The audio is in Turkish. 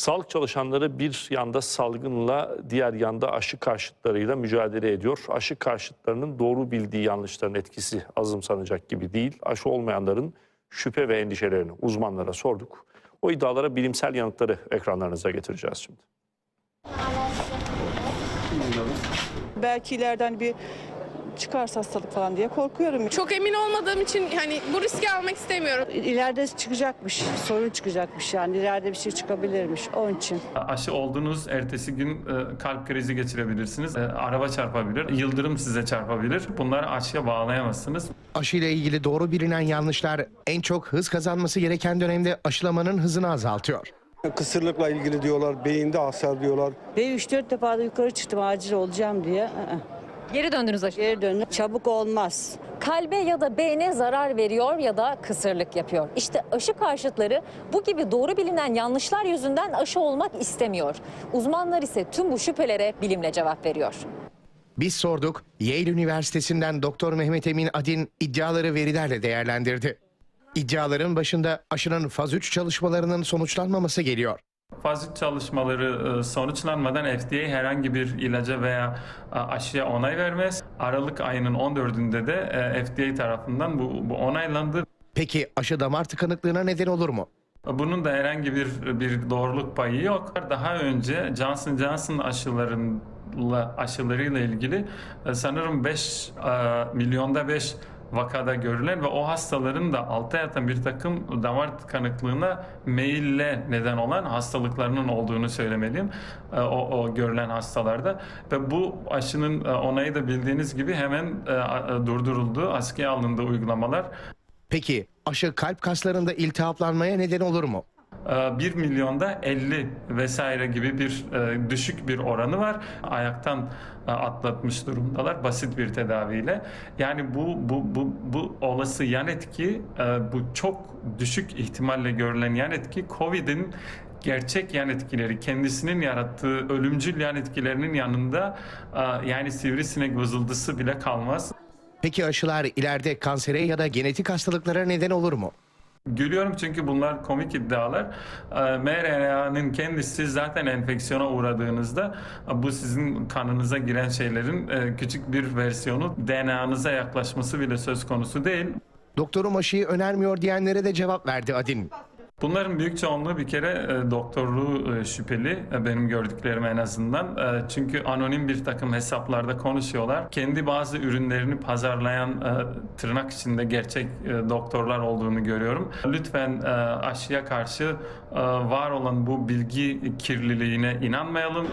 Sağlık çalışanları bir yanda salgınla diğer yanda aşı karşıtlarıyla mücadele ediyor. Aşı karşıtlarının doğru bildiği yanlışların etkisi azımsanacak gibi değil. Aşı olmayanların şüphe ve endişelerini uzmanlara sorduk. O iddialara bilimsel yanıtları ekranlarınıza getireceğiz şimdi. Belki ileriden bir çıkarsa hastalık falan diye korkuyorum. Çok emin olmadığım için hani bu riski almak istemiyorum. İleride çıkacakmış, sorun çıkacakmış yani ileride bir şey çıkabilirmiş onun için. Aşı olduğunuz ertesi gün e, kalp krizi geçirebilirsiniz. E, Araba çarpabilir, yıldırım size çarpabilir. Bunları aşıya bağlayamazsınız. Aşıyla ilgili doğru bilinen yanlışlar en çok hız kazanması gereken dönemde aşılamanın hızını azaltıyor. Kısırlıkla ilgili diyorlar, beyinde hasar diyorlar. Ve 3-4 defa da yukarı çıktım acil olacağım diye. Geri döndünüz aşı. Geri döndüm. Çabuk olmaz. Kalbe ya da beyne zarar veriyor ya da kısırlık yapıyor. İşte aşı karşıtları bu gibi doğru bilinen yanlışlar yüzünden aşı olmak istemiyor. Uzmanlar ise tüm bu şüphelere bilimle cevap veriyor. Biz sorduk, Yale Üniversitesi'nden Doktor Mehmet Emin Adin iddiaları verilerle değerlendirdi. İddiaların başında aşının faz 3 çalışmalarının sonuçlanmaması geliyor. Faz çalışmaları e, sonuçlanmadan FDA herhangi bir ilaca veya e, aşıya onay vermez. Aralık ayının 14'ünde de e, FDA tarafından bu, bu onaylandı. Peki aşı damar tıkanıklığına neden olur mu? Bunun da herhangi bir bir doğruluk payı yok. Daha önce Johnson Johnson aşılarıyla aşılarıyla ilgili sanırım 5 milyonda 5 vakada görülen ve o hastaların da alta yatan bir takım damar tıkanıklığına meyille neden olan hastalıklarının olduğunu söylemeliyim. E, O, o görülen hastalarda ve bu aşının e, onayı da bildiğiniz gibi hemen e, durduruldu, askıya alındı uygulamalar. Peki aşı kalp kaslarında iltihaplanmaya neden olur mu? 1 milyonda 50 vesaire gibi bir e, düşük bir oranı var. Ayaktan e, atlatmış durumdalar basit bir tedaviyle. Yani bu bu bu bu olası yan etki e, bu çok düşük ihtimalle görülen yan etki Covid'in gerçek yan etkileri, kendisinin yarattığı ölümcül yan etkilerinin yanında yani sivrisinek vızıldısı bile kalmaz. Peki aşılar ileride kansere ya da genetik hastalıklara neden olur mu? Gülüyorum çünkü bunlar komik iddialar. Ee, mRNA'nın kendisi zaten enfeksiyona uğradığınızda e, bu sizin kanınıza giren şeylerin e, küçük bir versiyonu DNA'nıza yaklaşması bile söz konusu değil. Doktorum aşıyı önermiyor diyenlere de cevap verdi Adin. Bunların büyük çoğunluğu bir kere e, doktorluğu e, şüpheli e, benim gördüklerim en azından. Çünkü anonim bir takım hesaplarda konuşuyorlar. Kendi bazı ürünlerini pazarlayan tırnak içinde gerçek doktorlar olduğunu görüyorum. Lütfen aşıya karşı var olan bu bilgi kirliliğine inanmayalım.